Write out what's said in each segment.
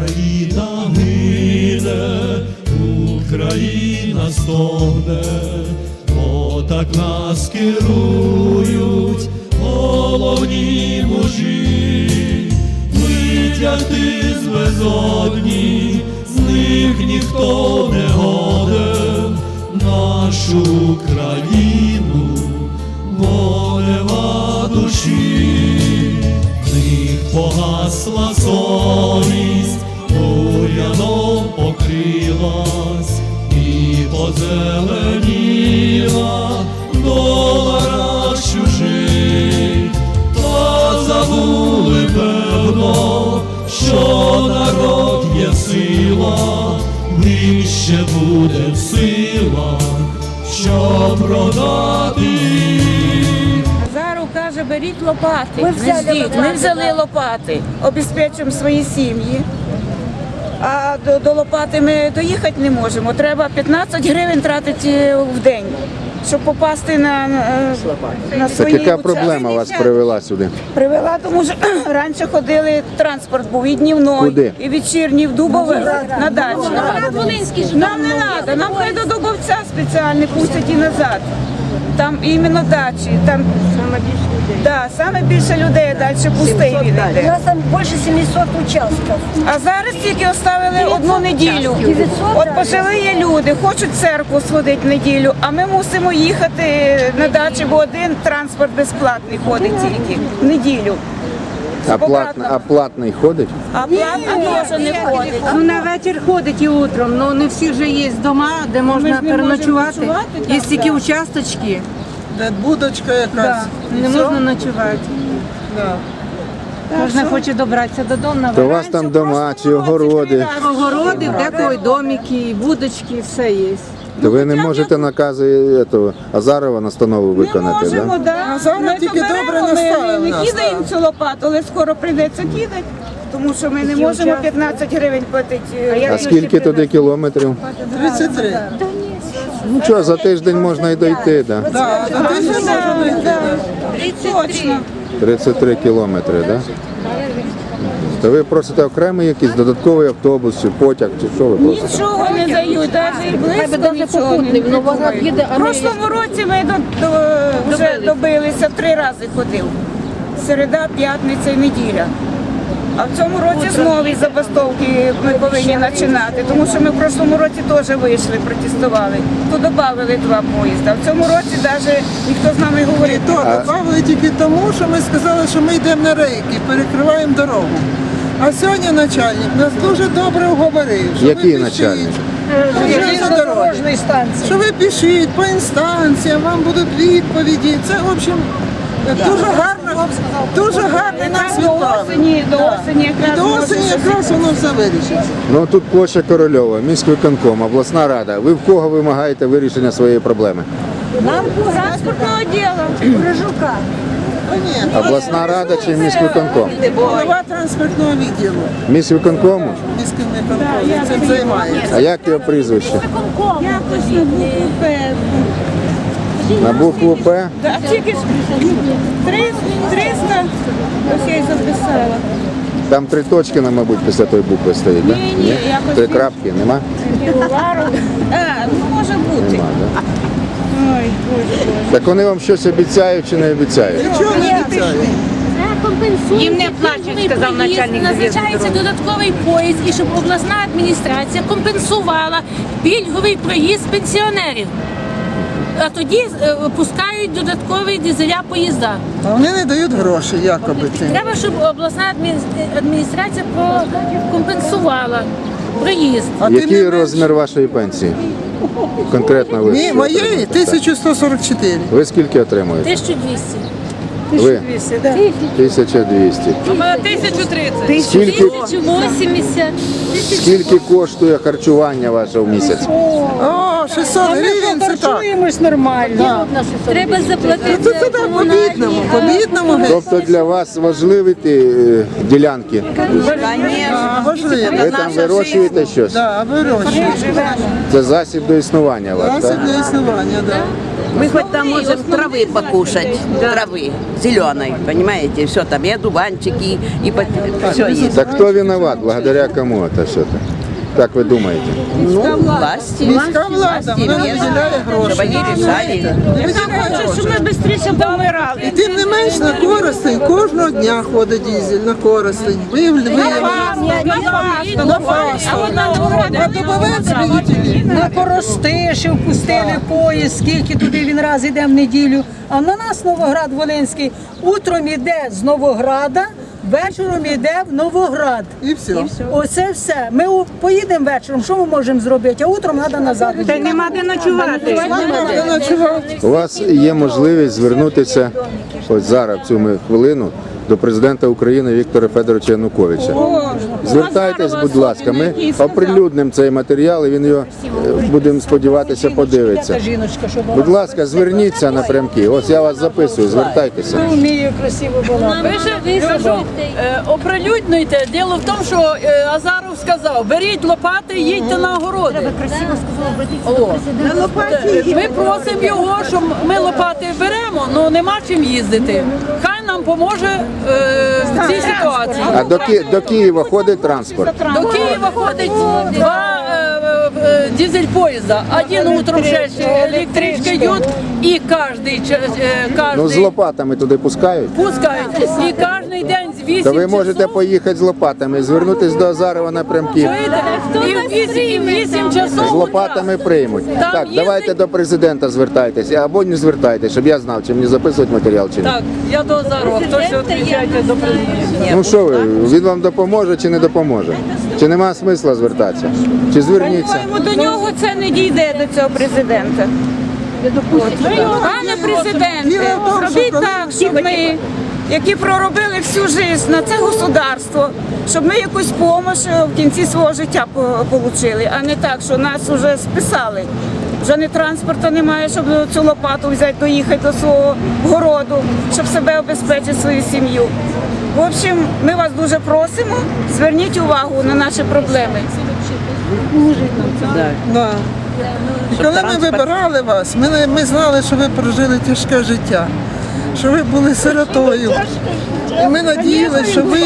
Україна гине, Україна стогне, бо так нас керують головні мужі, витягти з безодні, з них ніхто не годен, нашу Україну, волева душі, них погасла совість, бур'яном покрилась і позеленіла дола чужих, та забули певно, що народ є сила, вище буде сила, що продати. Зару каже, беріть лопати. Ми взяли Ми взяли лопати, обезпечуємо свої сім'ї. А до, до лопати ми доїхати не можемо. Треба 15 гривень тратити в день, щоб попасти на, на, на Так свої яка участки. проблема вас привела сюди? Привела, тому що раніше ходили, транспорт був і днівної, Куди? і вечірній в Дубове на дачу. Нам не треба, нам хай до Дубовця спеціально пустять і назад. Там іменно дачі, там да, саме більше людей далі пустий він У йде. нас там больше 700 участков. А зараз тільки оставили одну неділю. 900 От даже. пожилі люди хочуть в церкву сходити неділю, а ми мусимо їхати на дачу, бо один транспорт безплатний ходить тільки в неділю. А, платна, а платний ходить? А платна теж не ходить. Ну, на вечір ходить і утром, але не всіх же є дома, де можна не можемо переночувати. ночувати там, Є тільки да. участочки, Де будочка якась. да. не можна ночувати. Да. Кожен хоче добратися додому на То у вас там дома чи огороди, огороди, в декого домики, і будочки, все є. то ви не можете накази этого, Азарова настанову Не можемо, да? да. А зараз Ми тільки то беремо, добре ми не нас, кидаємо цю лопату, але скоро прийдеться кидати, тому що ми не можемо 15 гривень платити. А скільки туди кілометрів? 33. Ну що, за тиждень можна і дойти, да? Да, до тисячі можна знайти. да. Точно. 33 кілометри, да? То ви просите окремий якийсь додатковий автобус чи потяг, чи що ви просите? Нічого не дають, навіть і близько нічого не дають. В прошлому році ми до, до, вже добилися, три рази ходив. Середа, п'ятниця і неділя. А в цьому році знову із забастовки ми повинні починати, тому що ми в прошлому році теж вийшли, протестували. То додали два поїзда. В цьому році навіть ніхто з нами говорить. то додали тільки тому, що ми сказали, що ми йдемо на рейки, перекриваємо дорогу. А сьогодні начальник нас дуже добре уговорив. що ви Який пишіть. начальник? Железнодорожної Що ви пишіть по інстанціям, вам будуть відповіді. Це, в общем, дуже гарно, дуже гарно нас До осені, до осені якраз до може осені щось якраз воно все вирішиться. Ну тут площа Корольова, міськвиконком, обласна рада. Ви в кого вимагаєте вирішення своєї проблеми? Нам транспортного діла. Брожука. Ні, Обласна рада чи міськвиконком? голова транспортного відділу Міськвиконкому? міським контролем цим займається. А як його прізвище? Якось на букву П. На букву П? Да, тільки ж 300, 300, ось я й записала. Там три точки, на, мабуть, після тої букви стоїть, так? Ні, ні, якось Три крапки, нема? А, ну може бути. Нема, да? Ой, боже, боже. Так вони вам щось обіцяють чи не обіцяють? Нічого не обіцяє. Їм не плачуть, сказав начальник Назначається додатковий поїзд, і щоб обласна адміністрація компенсувала пільговий проїзд пенсіонерів. А тоді е, пускають додаткові дизеля поїзда. А вони не дають гроші, якоби тим. Треба, щоб обласна адмін- адміністрація компенсувала проїзд. А Який не розмір вашої пенсії? Конкретно ви? Ні, що моєї отримуєте? Так. 1144. Ви скільки отримуєте? 1200. Ви? 1200. Скільки, 1080. скільки коштує харчування ваше в місяць? О, 600 гривень це так. Чуємось нормально. Треба заплатити. Це так по бідному, по бідному геть. Тобто для вас важливі ті е, ділянки? А, Важливо. Ви там вирощуєте щось? Да, вирощують. Це засіб до існування вас, Засіб так? для існування, да. Мы хоть там можем травы покушать, травы зеленой, понимаете, все там, и одуванчики, и все есть. Так кто виноват? Благодаря кому это все-то? Как вы думаете? Ну, власти. Міська влада, вона не виділяє гроші. Чтобы они решали. Не виділяє гроші. Щоб ми швидше помирали. І тим не менш на Коростень кожного дня ходить дізель на Коростень. Виявили, виявили. На фасту. А добавець, видите На Коростишів пустили поїзд, скільки туди він раз іде в неділю. А на нас Новоград Волинський утром іде з Новограда, вечором іде в Новоград. і все. Оце все. Ми у- поїдемо вечором, що ми можемо зробити? А утром треба назад. Та й нема де ночувати. Ночувати. У вас є можливість звернутися ось зараз, в цю ми хвилину, до президента України Віктора Федоровича Януковича. Звертайтесь, будь ласка, ми оприлюднимо цей матеріал і він його, е, будемо сподіватися, подивиться. Будь ласка, зверніться напрямки. Ось я вас записую, звертайтеся. вміє красиво. Пише, е, оприлюднюйте. Діло в тому, що е, Азаров сказав, беріть лопати, їдьте на огороди. О, Е, Ми просимо його, що ми лопати беремо, але нема чим їздити. Хай нам поможе е, в цій ситуації. А до, Ки- до Києва ходить транспорт. До Києва ходить два е, е, дизель поїзда. Один утром ще електричка йдуть, і кожний, час- е, Ну з кожний лопатами туди пускають. пускають. І кожен день 8 То ви можете часов поїхати з лопатами, звернутися до Азарова напрямки. Чуєте? І в 8, 8 часов З лопатами приймуть. Там Так, давайте до президента звертайтеся або не звертайтеся, щоб я знав, чи мені записувати матеріал чи ні. Так, я до Азарова. Хто ще відповідає до президента? Ну що ви, він вам допоможе чи не допоможе? Чи нема смисла звертатися? Чи зверніться? По-моєму, до нього це не дійде до цього президента. Пане президенте, Діло в тому, що робіть так, щоб ми, які проробили всю життя на це государство, щоб ми якусь допомогу в кінці свого життя отримали, а не так, що нас вже списали. Вже не транспорту немає, щоб цю лопату взяти, доїхати до свого городу, щоб себе обезпечити свою сім'ю. В общем, ми вас дуже просимо, зверніть увагу на наші проблеми. Да. І коли ми вибирали вас, ми, ми знали, що ви прожили тяжке життя, що ви були сиротою. І ми надіялися, що ви,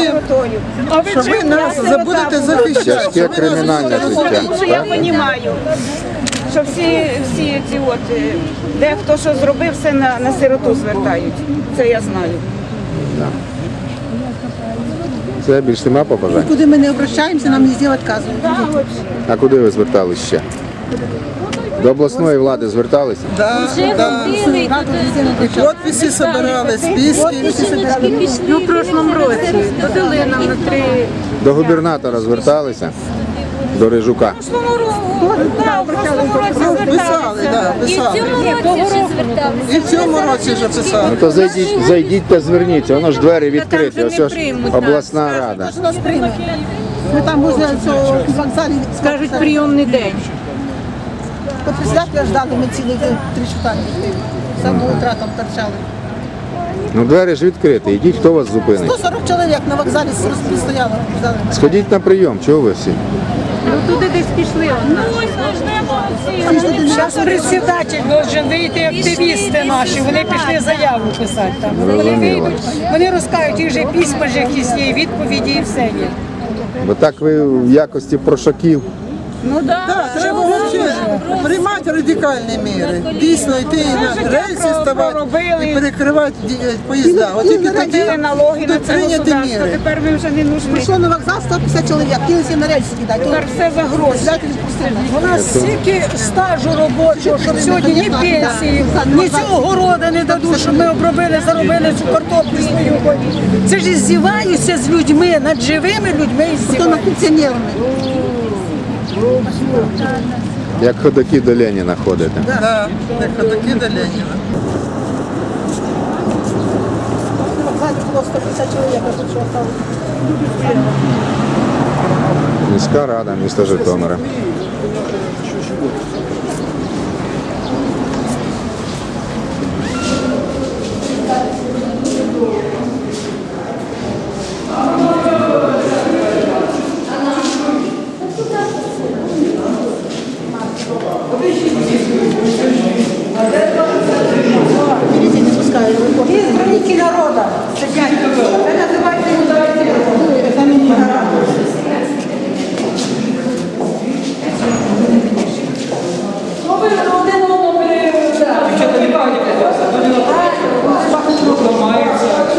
що ви нас забудете захищати. Тяжке що ви кримінальне життя. Що я розумію, що всі, всі ці от, е, дехто що зробив, все на, на сироту звертають. Це я знаю. Це більш нема побажань. Куди ми не обращаємося, нам везде відказують. А куди ви звертались ще? До обласної влади зверталися? Да, да. І підписи збирали, списки. Ну, в прошлому році додали нам на три. До губернатора зверталися? До Рижука. Писали, да, писали. І в цьому році вже писали. Ну то зайдіть, зайдіть та зверніться, воно ж двері відкриті. Ось ж обласна рада. Ми там возле цього вокзалі Скажуть прийомний день. Председателя ждали, ми цілий день три читання. З самого утра там торчали. Ну двері ж відкриті, йдіть, хто вас зупинить. 140 чоловік на вокзалі стояло. ждали. Сходіть на прийом, чого ви всі? Ну туди десь пішли от нас. Зараз председатель должен вийти активісти наші. Вони пішли заяву писати там. Вони вийдуть, вони розкажуть, їх вже письма ж якісь є, відповіді і все є. Бо так ви в якості прошаків. Ну да. Так, треба взагалі приймати радикальні міри. Дійсно йти і на рельси ставати і перекривати ді- поїзда. От тільки тоді Платили налоги на будуть це прийняті государство, міри. тепер ми вже не нужні. Прийшло на вокзал 150 чоловік, кинулися на рельси кидати. Тепер все за гроші. У нас стільки стажу робочого, щоб сьогодні ні пенсії, ні цього города не дадуть, щоб ми обробили, заробили цю картоплю свою. Це ж здіваються з людьми, над живими людьми і здіваються. пенсіонерами. Як ходаки до Леніна ходите. Да, як ходаки до Леніна. На вокзалі було 150 чоловік, а тут що осталось? Міська рада міста Житомира. читаю. Є страниці народу. Сидять. Ви називаєте мудайці. Це мені Дівчата, вітаю. Ламається.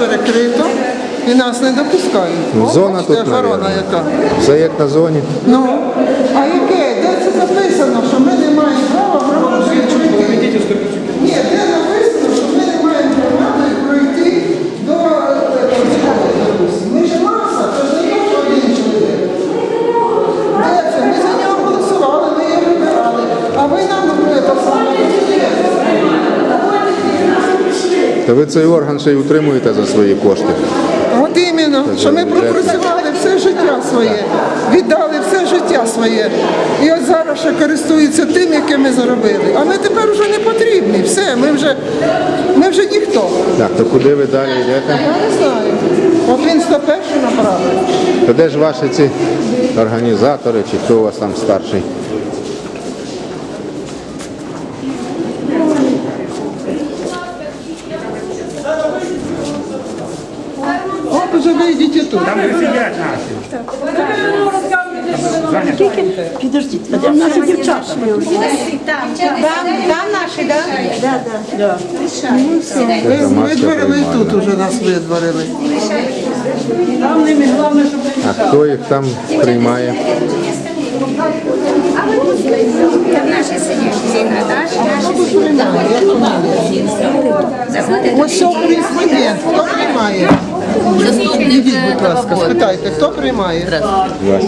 Перекрито і нас не допускають. Зона О, бачите, тут, охорона мабуть. яка. Все як на зоні. Ну, а яке? Ви цей орган ще й утримуєте за свої кошти. От іменно, що ми пропрацювали все життя своє, віддали все життя своє. І от зараз ще користуються тим, яке ми заробили. А ми тепер вже не потрібні. Все, ми вже, ми вже ніхто. Так, то куди ви далі йдете? Я не знаю. От він 101 направив. То де ж ваші ці організатори, чи хто у вас там старший? От уже ви йдіть тут. Ви видворили і тут уже нас видворили. А хто їх там приймає? Ось що кореспондент, хто приймає? Ідіть, будь ласка, спитайте, хто приймає? Вас.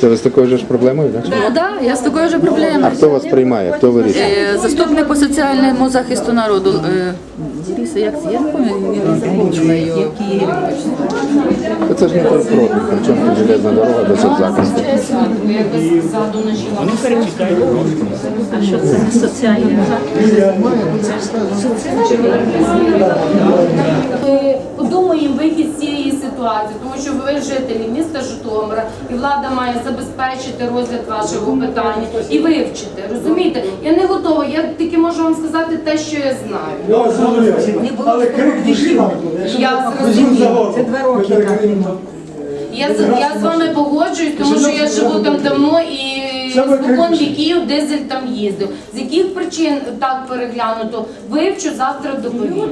Це ви з такою ж проблемою? Так? Ну да, я з такою ж проблемою. А хто вас приймає? Хто вирішує? Е, Заступник по соціальному захисту народу. е, Лариса, як це? Я не пам'ятаю, його. Та Це ж не той продник, при чому тут железна дорога до соцзахисту. А що це не соціальний Ми вихід з цієї ситуації, тому що ви жителі міста Житомира, і влада має забезпечити розгляд вашого питання і вивчити. Розумієте? Я не готова. Я тільки можу вам сказати те, що я знаю. Але крик душі вам Я зрозуміла. Це два роки. Я з я з вами погоджуюсь, тому що я живу там давно і спокон віків дизель там їздив. З яких причин так переглянуто? Вивчу завтра доповім.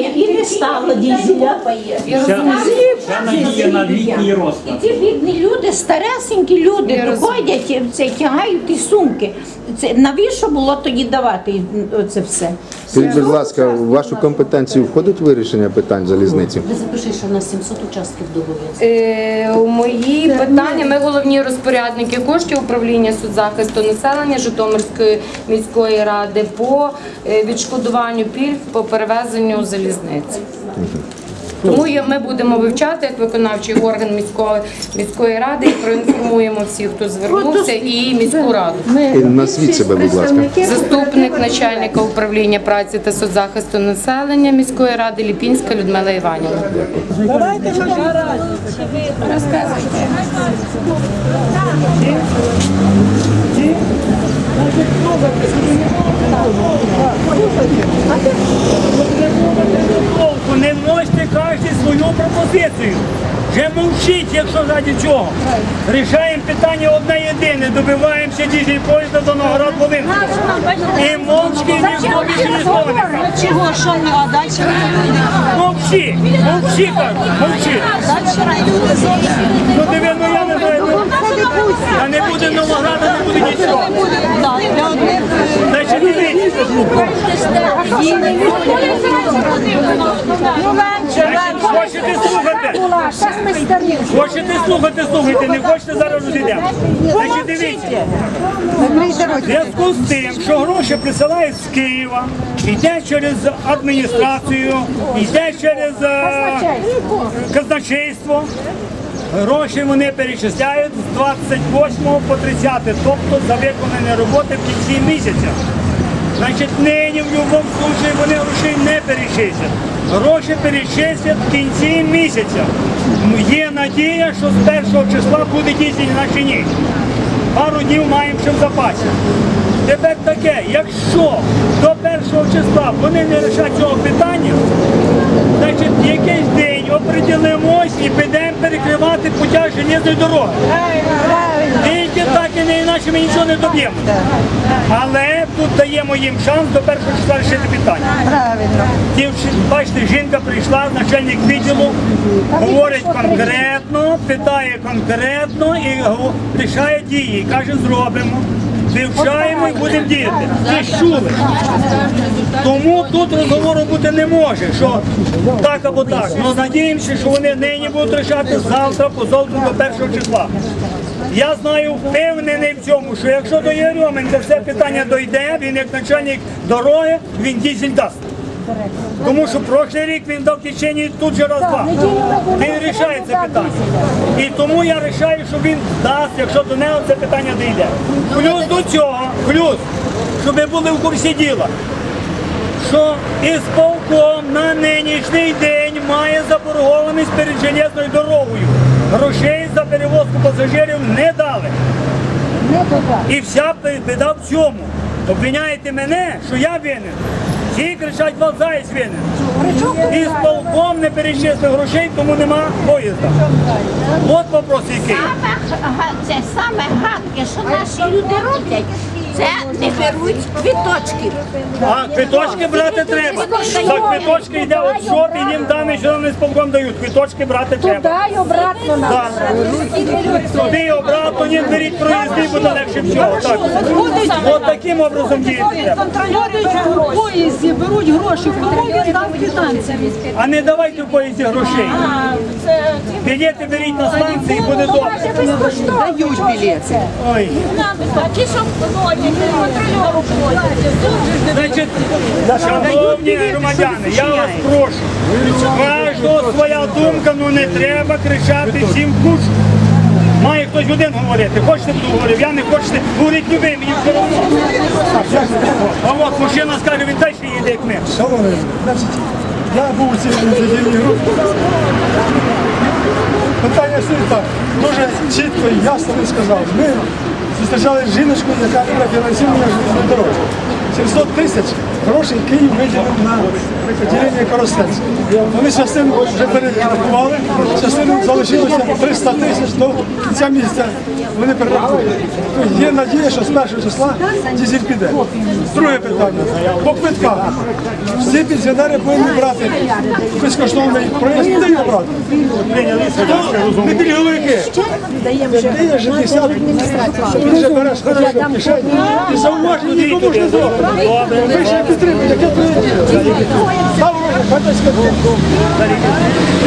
І не стало дізеля. Я надія на літній розклад. І ці бідні люди, старесенькі люди, доходять це тягають ті сумки. Це навіщо було тоді давати це все? Скажіть, будь ласка, у вашу компетенцію входить вирішення питань залізниці? Ви запиши, що на 700 участків договір. Е, у мої питання ми головні розпорядники коштів управління соцзахисту населення Житомирської міської ради по е, відшкодуванню пільг по перевезенню залізниці. Тому ми будемо вивчати як виконавчий орган міської міської ради і проінформуємо всіх, хто звернувся, і міську раду. Назвіть себе, будь ласка. Заступник начальника управління праці та соцзахисту населення міської ради Ліпінська Людмила Іванівна. Толку, Не вносьте кожен свою пропозицію. Вже мовчіть, якщо заради чого. Рішаємо питання одне єдине, добиваємося дізель поїзда до Новгород Волинського. І мовчки ніхто більше не каже. Чого, що не, далі Мовчи, мовчи, кажу, мовчи. Ну диви, ну я не знаю. Ну, Та не буде Новограда, не буде нічого. Значить, дивіться. Хочете слухати? Хочете слухати, слухайте, не хочете зараз розійдемо. Значить, дивіться. В зв'язку з тим, що гроші присилають з Києва, йде через адміністрацію, йде через е, казначейство. Гроші вони перечисляють з 28 по 30, тобто за виконані роботи в кінці місяця. Значить, нині в будь-якому випадку вони грошей не перечислять. Гроші перечислять в кінці місяця. Є надія, що з першого числа буде дійсно наші ні. Пару днів маємо ще в запасі. Тепер таке, якщо до першого числа вони не рішать цього питання, значить якийсь день оприділимось і підемо перекривати путя железної дороги. Тільки так і не іначе ми нічого не доб'ємо. Але тут даємо їм шанс до першого числа рішити питання. Правильно. Бачите, жінка прийшла, начальник відділу, говорить конкретно, питає конкретно і рішає дії. Каже, зробимо. Вивчаємо і будемо діяти. Ти чули. Тому тут розговору бути не може, що так або так. Ну надіємося, що вони нині будуть рішати завтра, позавтра до першого числа. Я знаю, впевнений в цьому, що якщо до Єрьоменка це питання дойде, він як начальник дороги, він дізель дасть. Тому що прошлий рік він дав течені тут же раз-два. Він рішає це питання. І тому я вирішаю, що він дасть, якщо до нього це питання дійде. Плюс до цього, плюс, щоб ви були в курсі діла, що ісполком на нинішній день має заборгованість перед железною дорогою. Грошей за перевозку пасажирів не дали. І вся біда в цьому. Обвиняєте мене, що я винен. Всі кричать, Валзаєць винен. І з полком не перечислив грошей, тому нема поїзда. От вопрос який. Саме це саме гадки, що наші люди роблять, це не беруть квіточки. А квиточки брати треба. За квиточки йде от шоп і їм дані, що вони з полком дають. Квиточки брати треба. Дай обратно нам. Туди і обратно не беріть проїзди, буде легше всього. Так. От таким образом діяти. Контролюють у поїзді, беруть гроші, кому він дав. А не давайте в поїзді грошей. Підете, беріть на станції буде добре. Дають білети. Ой. Ті, що ходять, контрольору ходять. Значить, шановні громадяни, я вас прошу. Кожного своя думка, ну не треба кричати всім в кучу. Має хтось один говорити. Хочете, хто говорив, я не хочете, говорить не мені все одно. А от мужчина скаже, він далі їде, як ми. Я був у цій ініціативній групі. Питання так. Дуже чітко і ясно ви сказали. Ми зустрічали жіночку, яка железної дороги. 700 тисяч грошей Київ виділив на відділення Коростенське. Вони частину вже перерахували, частину залишилося 300 тисяч до кінця місяця. Вони перерахують. Тобто Є надія, що з першого числа дізель піде. Друге питання. По квитках. Всі пенсіонери повинні брати безкоштовний проїзд. Де його брати? Хто? Не пільговики. Ти є же десятку. Ти вже береш гроші в кишені і зауваження нікому ж не зробиш. Ви ще підтримуєте, яке твоє діло? Хай десь скажу.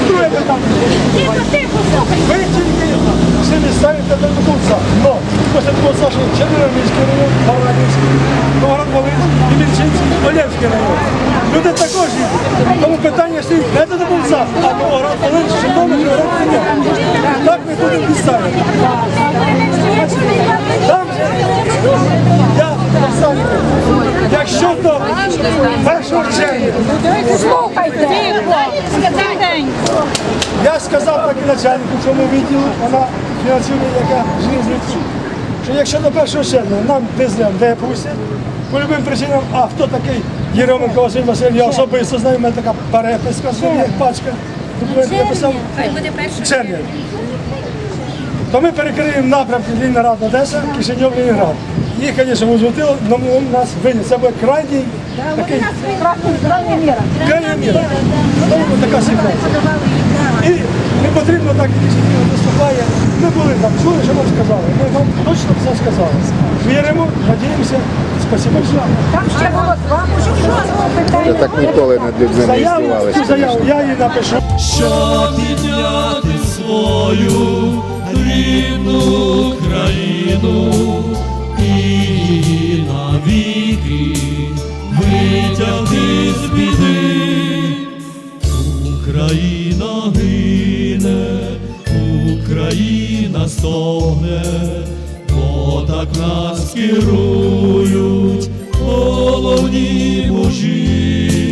Друге питання. Ви тільки собі ставите до кінця. Но після того Саші Червоnomіський район, Баранівський, Новгород-Волинський, Імільчинський, Олєвський район. Люди також їдуть. Тому питання стоїть не до кінця, а Новгород-Волинський, Житомир, Новгород-Волинський. Так ми будемо відставити. Там же я сам, якщо до 1 червня Слухайте. Я сказав так і начальнику цьому відділу, вона фінансує, яка железницю, що якщо до 1 червня нам дизель не пустять, по любим причинам, а хто такий Єременко Василь Васильович, я особисто знаю, у мене така переписка, є пачка, документи я писав в червні. То ми перекриємо напрямки Лінград Одеса, Кишиньов Лінград. Їх, звісно, возмутило, але нас винні. Це буде крайній такий крайня міра. Тому така ситуація. І не потрібно так ініціатива виступає. Ми були там, чули, що нам сказали. Ми вам точно все сказали. Віримо, надіємося. Спасибо. Там ще було два мужики. Я так ніколи над людьми не Заяву, цю заяву я її напишу. Що підняти свою рідну країну і навіки витягти з біди. Україна гине, Україна стогне, бо так нас керують головні мужі.